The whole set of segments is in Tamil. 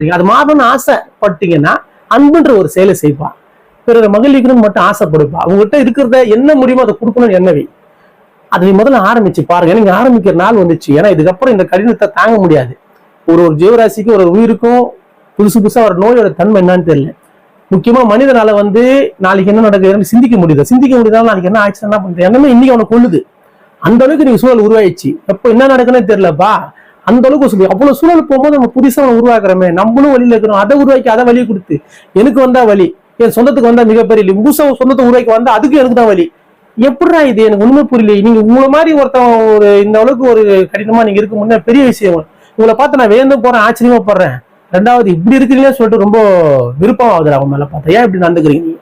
அது மாறணும்னு ஆசைப்பட்டீங்கன்னா அன்புன்ற ஒரு செயலை செய்ப்பா பிறரை மகிழ்விக்கணும்னு மட்டும் ஆசைப்படுப்பா. அவங்ககிட்ட இருக்கிறத என்ன முடியுமோ அதை கொடுக்கணும்னு என்னவை அதை முதல்ல ஆரம்பிச்சு பாருங்க. நீங்க ஆரம்பிக்கிற நாள் வந்துச்சு. ஏன்னா இதுக்கப்புறம் இந்த கடினத்தை தாங்க முடியாது. ஒரு ஒரு ஜீவராசிக்கு ஒரு உயிருக்கும் புதுசு புதுசா ஒரு நோயோட தன்மை என்னன்னு தெரியல. முக்கியமா மனிதனால வந்து நாளைக்கு என்ன நடக்குதுன்னு சிந்திக்க முடியுது. சிந்திக்க முடியுதாலும் நாளைக்கு என்ன ஆச்சுன்னா என்ன பண்ணுறது என்னமே இன்னைக்கு அவனை கொள்ளுது. அந்த அளவுக்கு நீங்க சூழல் உருவாயிடுச்சு. எப்போ என்ன நடக்குன்னு தெரியலப்பா. அந்த அளவுக்கு சொல்லி அவ்வளவு சூழல் போகும்போது நம்ம புதுசா உருவாக்குறோமே நம்மளும் வழியில இருக்கிறோம் அதை உருவாக்கி அதை வழி கொடுத்து. எனக்கு வந்தா வழி. என் சொந்தத்துக்கு வந்தா மிகப்பெரிய வலி. புதுசா சொந்தத்தை உருவாக்கி வந்தா அதுக்கு எனக்கு தான் வழி. எப்படிடா இது? எனக்கு உண்மை புரியல நீங்க உங்களை மாதிரி ஒருத்தன் ஒரு இந்த அளவுக்கு ஒரு கடினமா நீங்க இருக்க முன்னே பெரிய விஷயம் உங்களை பார்த்து நான் வேந்து போறேன் ஆச்சரியமா போடுறேன் ரெண்டாவது இப்படி இருக்கிறீங்கன்னு சொல்லிட்டு ரொம்ப விருப்பம் ஆகுது அவன் மேல பார்த்தா. ஏன் இப்படி நடந்துக்கிறீங்க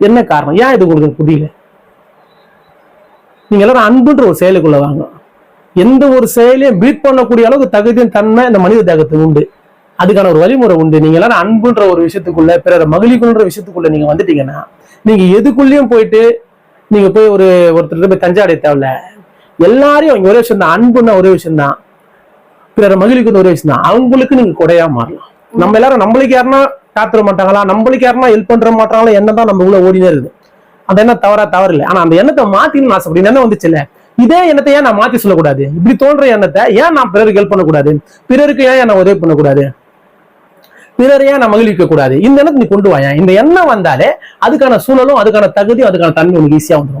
என்ன காரணம்? ஏன் இது உங்களுக்கு புரியல? நீங்க எல்லாரும் அன்புன்ற ஒரு செயலுக்குள்ள வாங்க. எந்த ஒரு செயலையும் பீட் பண்ணக்கூடிய அளவுக்கு தகுதியும் தன்மை இந்த மனித தேகத்துக்கு உண்டு. அதுக்கான ஒரு வழிமுறை உண்டு. நீங்க எல்லாரும் அன்புன்ற ஒரு விஷயத்துக்குள்ள பிறரை மகிழ்ச்சிக்குன்ற விஷயத்துக்குள்ள நீங்க வந்துட்டீங்கன்னா நீங்க எதுக்குள்ளேயும் போயிட்டு நீங்க போய் ஒரு ஒருத்தர் போய் தஞ்சாடைய தேவையில்ல. எல்லாரையும் இங்க ஒரே விஷயம் தான் அன்புன்னா ஒரே விஷயம் தான் பிறரை மகிழ்ச்சிக்கு ஒரே விஷயம் தான் அவங்களுக்கு நீங்க கொடையா மாறலாம். நம்ம எல்லாரும் நம்மளுக்கு யாருன்னா காத்துற மாட்டாங்களா? நம்மளுக்கு யாருன்னா ஹெல்ப் பண்ற மாட்டாங்களா? என்னதான் நம்ம உள்ள ஓடினே இருக்குது. அந்த எண்ணம் தவறா தவறு இல்லை ஆனா அந்த எண்ணத்தை மாத்தின்னு ஆசைப்படி என்ன வந்துச்சுல்ல? இதே எண்ணத்தை ஏன் நான் மாத்தி சொல்லக்கூடாது? இப்படி தோன்ற எண்ணத்தை ஏன் நான் பிறருக்கு ஹெல்ப் பண்ணக்கூடாது? பிறருக்கு ஏன் நான் உதவி பண்ணக்கூடாது? பிறரையா நான் மகிழ்விக்க கூடாது இந்த எண்ணத்தை நீ கொண்டு வாயா இந்த எண்ணம் வந்தாலே அதுக்கான சூழலும் அதுக்கான தகுதியும் அதுக்கான தன்மை உனக்கு ஈஸியா வந்துடும்